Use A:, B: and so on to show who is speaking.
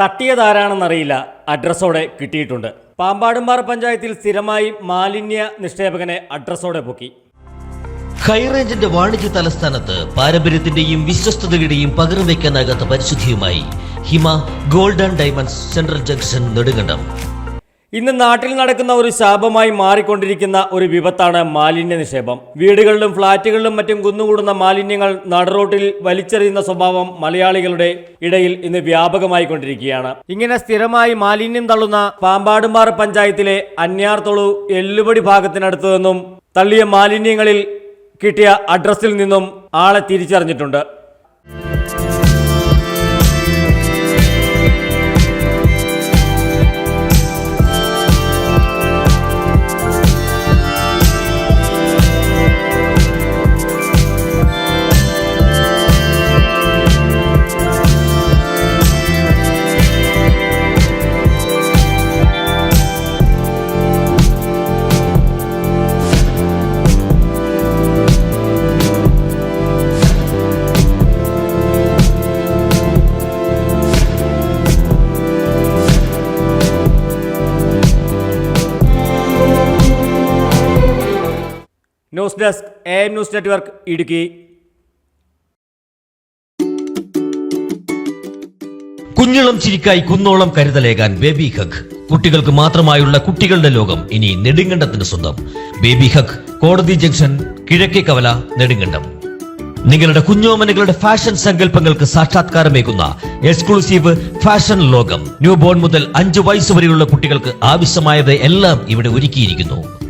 A: തട്ടിയതാരാണെന്നറിയില്ല. അഡ്രസ്സോടെ കിട്ടിയിട്ടുണ്ട്. പാമ്പാടുംപാറ പഞ്ചായത്തിൽ സ്ഥിരമായി മാലിന്യ നിക്ഷേപകനെ അഡ്രസ്സോടെ പൊക്കി.
B: ഹൈറേഞ്ചിന്റെ വാണിജ്യ തലസ്ഥാനത്ത് പാരമ്പര്യത്തിന്റെയും വിശ്വസ്തതയുടെയും പകർന്നു വയ്ക്കാനാകാത്ത പരിശുദ്ധിയുമായി Hima gold and diamonds central junction Nedumkandam.
A: ഇന്ന് നാട്ടിൽ നടക്കുന്ന ഒരു ശാപമായി മാറിക്കൊണ്ടിരിക്കുന്ന ഒരു വിപത്താണ് മാലിന്യ നിക്ഷേപം. വീടുകളിലും ഫ്ളാറ്റുകളിലും മറ്റും കുന്നുകൂടുന്ന മാലിന്യങ്ങൾ നടുറോട്ടിൽ വലിച്ചെറിയുന്ന സ്വഭാവം മലയാളികളുടെ ഇടയിൽ ഇന്ന് വ്യാപകമായി കൊണ്ടിരിക്കുകയാണ് ഇങ്ങനെ സ്ഥിരമായി മാലിന്യം തള്ളുന്ന പാമ്പാടുംപാറ പഞ്ചായത്തിലെ അന്യാർതൊളു എല്ലുപടി ഭാഗത്തിനടുത്തു നിന്നും തള്ളിയ മാലിന്യങ്ങളിൽ കിട്ടിയ അഡ്രസ്സിൽ നിന്നും ആളെ തിരിച്ചറിഞ്ഞിട്ടുണ്ട്. News desk A news network Idukki.
B: കുഞ്ഞിളം ചിരിക്കായി കുന്നോളം കരുതലേകാൻ ബേബി ഹഗ്. കുട്ടികൾക്ക് മാത്രമായുള്ള കുട്ടികളുടെ ലോകം ഇനി നെടുങ്കണ്ടത്തിന് സ്വന്തം. ബേബി ഹഗ് കോടതി ജംഗ്ഷൻ കിഴക്കേ കവല നെടുങ്കണ്ടം. നിങ്ങളുടെ കുഞ്ഞോമനകളുടെ ഫാഷൻ സങ്കല്പങ്ങൾക്ക് സാക്ഷാത്കാരമേകുന്ന എക്സ്ക്ലൂസീവ് ഫാഷൻ ലോകം. ന്യൂബോൺ മുതൽ അഞ്ചു വയസ്സ് വരെയുള്ള കുട്ടികൾക്ക് ആവശ്യമായത് എല്ലാം ഇവിടെ ഒരുക്കിയിരിക്കുന്നു.